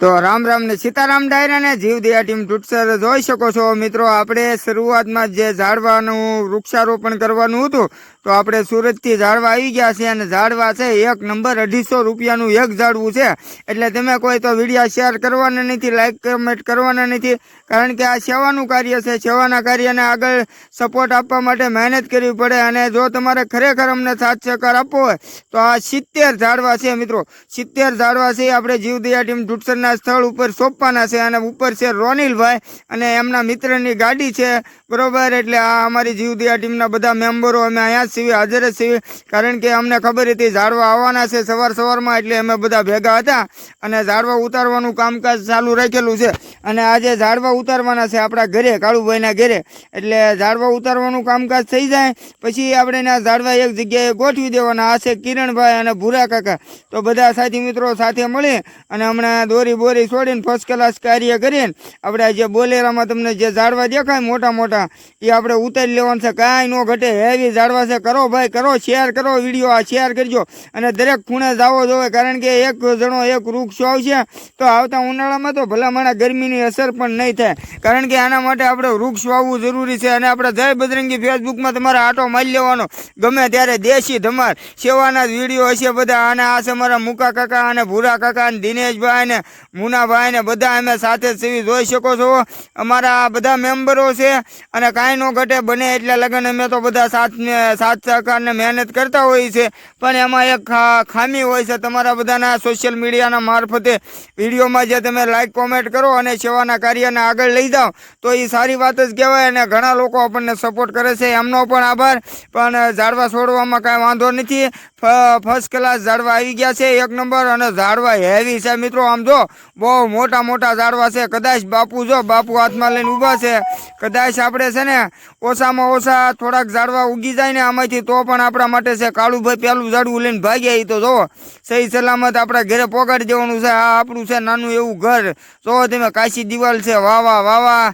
તો રામ રામ ને સીતારામ ડાયરા ને જીવદયા ટીમ ટૂટસર જોઈ શકો છો મિત્રો, આપણે શરૂઆતમાં જે ઝાડવાનું વૃક્ષારોપણ કરવાનું હતું તો આપણે સુરતથી ઝાડવા આવી ગયા છે અને ઝાડવા છે એક નંબર અઢીસો રૂપિયાનું એક ઝાડવું છે. એટલે તમે કોઈ તો વિડીયા શેર કરવાના નથી લાઇક કમેન્ટ કરવાના નથી, કારણ કે આ સેવાનું કાર્ય છે. સેવાના કાર્યને આગળ સપોર્ટ આપવા માટે મહેનત કરવી પડે અને જો તમારે ખરેખર અમને સાથ સહકાર આપવો હોય, તો આ સિત્તેર ઝાડવા છે મિત્રો. સિત્તેર ઝાડવા છે, આપણે જીવદયા ટીમ ઢૂટસરના સ્થળ ઉપર સોંપવાના છે અને ઉપર છે રોનિલભાઈ અને એમના મિત્રની ગાડી છે. બરોબર? એટલે આ અમારી જીવદયા ટીમના બધા મેમ્બરો, અમે અહીંયા જ હાજર જ છીએ કારણ કે અમને ખબર હતી, ઝાડવા આવવાના છે સવાર સવારમાં, એટલે અમે બધા ભેગા હતા અને ઝાડવા ઉતારવાનું કામકાજ ચાલુ રાખેલું છે. અને આજે ઝાડવા ઉતારવાના છે આપણા ઘરે, કાળુભાઈના ઘરે. એટલે ઝાડવા ઉતારવાનું કામકાજ થઈ જાય, પછી આપણે એના ઝાડવા એક જગ્યાએ ગોઠવી દેવાના. આ છે કિરણભાઈ અને ભૂરા કાકા. તો બધા સાથી મિત્રો સાથે મળી અને હમણાં દોરી બોરી છોડીને ફર્સ્ટ ક્લાસ કાર્ય કરીને આપણે જે બોલેરામાં તમને જે ઝાડવા દેખાય મોટા મોટા, એ આપણે ઉતારી લેવાનું છે. કાંઈ ન ઘટે હેવી ઝાડવા છે કરો ભાઈ, કરો શેર કરો વીડિયો, આ શેર કરજો. અને દરેક ખૂણે જાવો જોવે, કારણ કે એક જણો એક વૃક્ષ આવશે તો આવતા ઉનાળામાં તો ભલામણા ગરમીની અસર પણ નહીં થાય. કારણ કે આના માટે આપણે વૃક્ષ વાવવું જરૂરી છે. અને આપણે જય બજરંગી ફેસબુકમાં તમારે આટો મારી લેવાનો. ગમે ત્યારે દેશી ધમાર સેવાના જ વીડિયો હશે બધા. અને આ છે મારા મુકા કાકા અને ભૂરા કાકા અને દિનેશભાઈ ને મુનાભાઈ ને બધા અમે સાથે સેવી જોઈ શકો છો. અમારા બધા મેમ્બરો છે. અને કાંઈ ન ઘટે, બને એટલે લગન અમે તો બધા સાથ સાથ સહકારને મહેનત કરતા હોઈએ છે. પણ એમાં એક ખામી હોય છે. તમારા બધાના સોશિયલ મીડિયાના મારફતે વિડીયોમાં જે તમે લાઇક કોમેન્ટ કરો અને સેવાના કાર્યને આગળ લઈ જાઓ, તો એ સારી વાત જ કહેવાય અને ઘણા લોકો આપણને સપોર્ટ કરે છે. એમનો પણ આભાર. પણ ઝાડવા છોડવામાં કાંઈ વાંધો નથી. ફર્સ્ટ ક્લાસ ઝાડવા આવી ગયા છે એક નંબર અને ઝાડવા હેવી છે મિત્રો. આમ જો, બહુ મોટા મોટા ઝાડવા છે. કદાચ બાપુ જો, બાપુ હાથમાં લઈને ઊભા છે. કદાચ આપણે છે ને ઓછામાં ઓછા થોડાક ઝાડવા ઉગી જાય ને આમાંથી તો પણ આપણા માટે છે કાળુભાઈ પેલું ઝાડવું લઈને ભાગ્યા તો જોવો સહી સલામત આપણા ઘરે પોગાડી દેવાનું છે. આ આપણું છે નાનું એવું ઘર. જોવો તમે કાશી દિવાલ છે. વાવા વાવા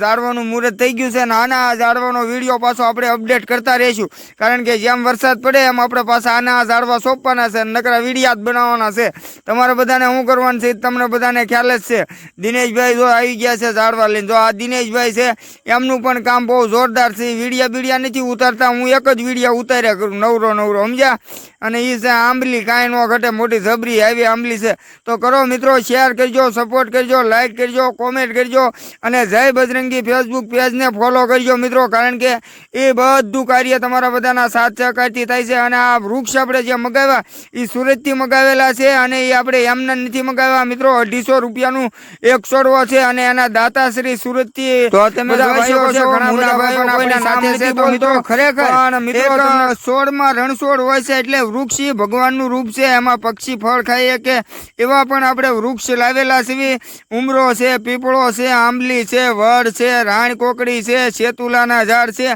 ઝાડવાનું મુહૂર્ત થઈ ગયું છે ને આના ઝાડવાનો વીડિયો પાછો આપણે અપડેટ કરતા રહીશું. કારણ કે જેમ વરસાદ પડે એમ આપણે પાછા આના ઝાડવા સોંપવાના છે નકરા વિડીયા જ બનાવવાના છે. તમારે બધાને શું કરવાનું છે તમને બધાને ખ્યાલ જ છે. દિનેશભાઈ જો આવી ગયા છે ઝાડવા લઈને. જો આ દિનેશભાઈ છે, એમનું પણ કામ બહુ જોરદાર છે. વિડીયા બીડિયા નથી ઉતારતા. હું એક જ વિડીયા ઉતાર્યા કરું નવરો નવરો સમજ્યા? અને એ છે આંબલી કાંઈ ન ઘટે મોટી જબરી આવી આંબલી છે. તો કરો મિત્રો શેર કરજો સપોર્ટ કરજો લાઇક કરજો કોમેન્ટ કરજો અને જય બજરંગી ફેસબુક પેજને ફોલો કરજો મિત્રો કારણ કે એ બધું કાર્ય તમારા બધાના સાથ સહકારથી થાય છે. અને આ વૃક્ષ આપણે જે મગાવ્યા એ સુરતથી મગાવેલા છે અને એ આપણે એમના નથી મગાવ્યા. મિત્રો અઢીસો રૂપિયાનું એક છોડવો છે અને એના દાતાશ્રી સુરતથી તો તમે ઘણા બધા ખરેખર સોળમાં રણછોડ હોય છે એટલે વૃક્ષ એ ભગવાનનું રૂપ છે, એમાં પક્ષી ફળ ખાઈએ કે એવા પણ આપણે વૃક્ષ લાવેલા છે ઉમરો છે, પીપળો છે, આંબલી છે, વડ છે, રાણ કોકડી છે, શેતુલાના ઝાડ છે.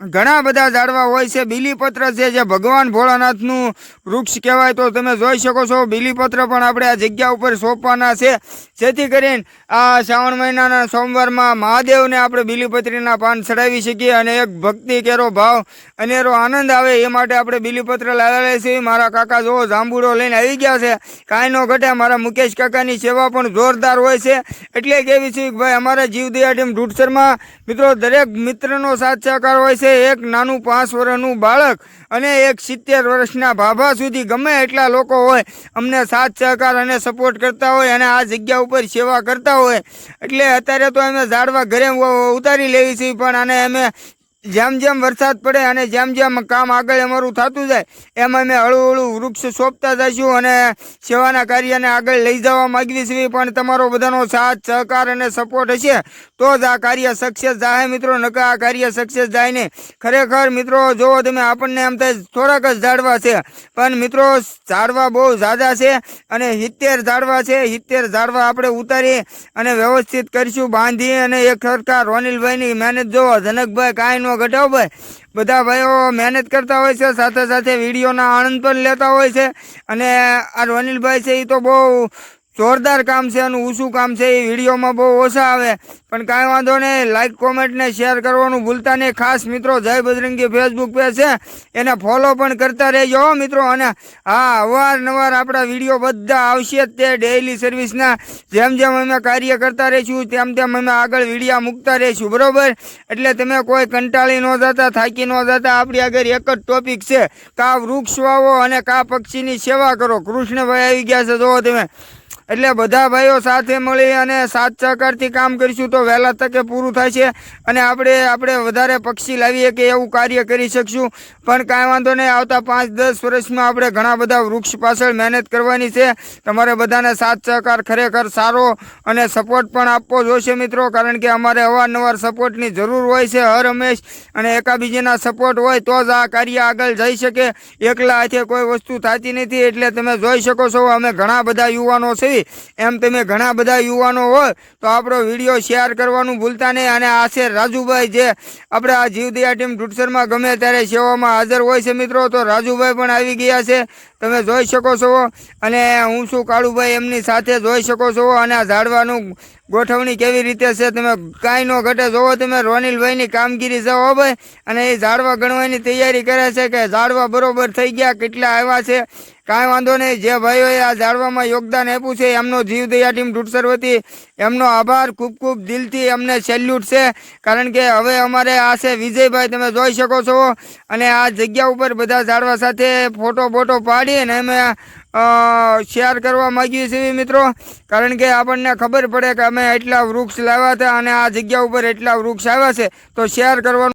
ઘણા- બધા ઝાડવા હોય છે. બીલીપત્ર છે જે ભગવાન ભોળાનાથનું વૃક્ષ કહેવાય. તો તમે જોઈ શકો છો, બીલીપત્ર પણ આપણે આ જગ્યા ઉપર સોંપવાના છે. જેથી કરીને આ શ્રાવણ મહિનાના સોમવારમાં મહાદેવને આપણે બીલીપત્રીના પાન ચડાવી શકીએ અને એક ભક્તિ કેરો ભાવ, અનેરો આનંદ આવે એ માટે આપણે બીલીપત્ર લાવેલા છે મારા કાકા જો જાંબુડો લઈને આવી ગયા છે. કાંઈ ન ઘટે, મારા મુકેશ કાકાની સેવા પણ જોરદાર હોય છે. એટલે કેવી છે ભાઈ, અમારા જીવદયા ટીમ ડૂટસરમાં મિત્રો, દરેક મિત્રનો સાથ સહકાર હોય છે. એક નાનું પાંચ વર્ષનું બાળક અને એક સિત્તેર વર્ષના ભાભા સુધી ગમે એટલા લોકો હોય, અમને સાથ સહકાર અને સપોર્ટ કરતા હોય અને આ જગ્યા ઉપર સેવા કરતા હોય. એટલે અત્યારે તો અમે ઝાડવા ઘરે ઉતારી લેવી છીએ પણ આને અમે જેમ જેમ વરસાદ પડે અને જેમ જેમ કામ આગળ અમારું થતું જાય, એમ અમે હળવું વૃક્ષ સોંપતા જઈશું અને સેવાના કાર્યને આગળ લઈ જવા માગીએ છીએ. પણ તમારો બધાનો સાથ, સહકાર અને સપોર્ટ હશે તો જ આ કાર્ય સક્સેસ જાય. મિત્રો નકા આ કાર્ય સક્સેસ જાય નહીં. ખરેખર મિત્રો, જો તમે આપણને એમ થાય થોડાક જ ઝાડવા છે, પણ મિત્રો, ઝાડવા બહુ ઝાઝા છે અને સિત્તેર ઝાડવા છે. સિત્તેર ઝાડવા આપણે ઉતારી અને વ્યવસ્થિત કરીશું. બાંધી અને એક સરકાર, રોનિલભાઈની મહેનત જોવો, જનકભાઈ કાંઈ નો ઘટાવ ભાઈ. બધા ભાઈઓ મહેનત કરતા હોય છે, સાથે સાથે વિડીયોના આનંદ પણ લેતા હોય છે. અને આ રોનિલભાઈ છે એ તો બહુ જોરદાર કામ છે અને ઊંચું કામ છે, એ વિડીયોમાં બહુ ઓછા આવે. પણ કાંઈ વાંધો નહીં લાઇક કોમેન્ટ ને શેર કરવાનું ભૂલતા નહીં. ખાસ મિત્રો, જય બજરંગી ફેસબુક પેજ છે. એને ફોલો પણ કરતા રહેજો મિત્રો. અને હા, અવારનવાર આપણા વીડિયો બધા આવશે જ તે ડેઇલી સર્વિસના જેમ જેમ અમે કાર્ય કરતા રહીશું, તેમ તેમ અમે આગળ વિડીયા મૂકતા રહીશું. બરાબર? એટલે તમે કોઈ કંટાળી ન જતા, થાકી ન જતા, આપણી આગળ એક જ ટોપિક છે. કા વૃક્ષ વાવો અને કા પક્ષીની સેવા કરો. કૃષ્ણભાઈ આવી ગયા છે જોવો તમે. એટલે બધા ભાઈઓ સાથે મળી અને સાત સહકારથી કામ કરીશું તો વહેલા તકે પૂરું થાય છે. અને આપણે આપણે વધારે પક્ષી લાવીએ કે એવું કાર્ય કરી શકશું. પણ કાંઈ વાંધો નહીં, આવતા પાંચ દસ વર્ષમાં આપણે ઘણા બધા વૃક્ષ પાછળ મહેનત કરવાની છે. તમારે બધાને સાથ સહકાર ખરેખર સારો અને સપોર્ટ પણ આપવો જોઈશે મિત્રો, કારણ કે અમારે અવારનવાર સપોર્ટની જરૂર હોય છે હર હંમેશ, અને એકાબીજાના સપોર્ટ હોય તો જ આ કાર્ય આગળ જઈ શકે. એકલા હાથે કોઈ વસ્તુ થતી નથી, એટલે તમે જોઈ શકો છો, અમે ઘણા બધા યુવાનો છીએ એમ તમે ઘણા બધા યુવાનો હોય, તો આપણો વીડિયો શેર કરવાનું ભૂલતા નહીં, અને આશેર રાજુભાઈ જે આપણે આ જીવદયા ટીમ ઢૂટસરમાં ગમે ત્યારે સેવામાં હાજર હોય છે મિત્રો, તો રાજુભાઈ પણ આવી ગયા છે. તમે જોઈ શકો છો. અને હું છું કાળુભાઈ, એમની સાથે જોઈ શકો છો. અને આ ઝાડવાનું ગોઠવણી કેવી રીતે છે, તમે કાંઈ ન ઘટે. જોવો તમે, રોનિલભાઈની કામગીરી છે ભાઈ. અને એ ઝાડવા ગણવાની તૈયારી કરે છે કે ઝાડવા બરોબર થઈ ગયા, કેટલા આવ્યા છે. કાંઈ વાંધો નહીં. જે ભાઈઓએ આ ઝાડવામાં યોગદાન આપ્યું છે, એમનો જીવદયા ટીમ ઢૂટસર વતી. એમનો આભાર ખૂબ ખૂબ દિલથી અમને સેલ્યુટ છે. કારણ કે હવે અમારે આ છે વિજયભાઈ, તમે જોઈ શકો છો. અને આ જગ્યા ઉપર બધા ઝાડવા સાથે ફોટો બોટો પાડી અને અમે શેર કરવા માંગીએ છીએ મિત્રો. કારણ કે આપણને ખબર પડે કે અમે એટલા વૃક્ષ લાવ્યા હતા અને આ જગ્યા ઉપર એટલા વૃક્ષ આવ્યા છે. તો શેર કરવાનું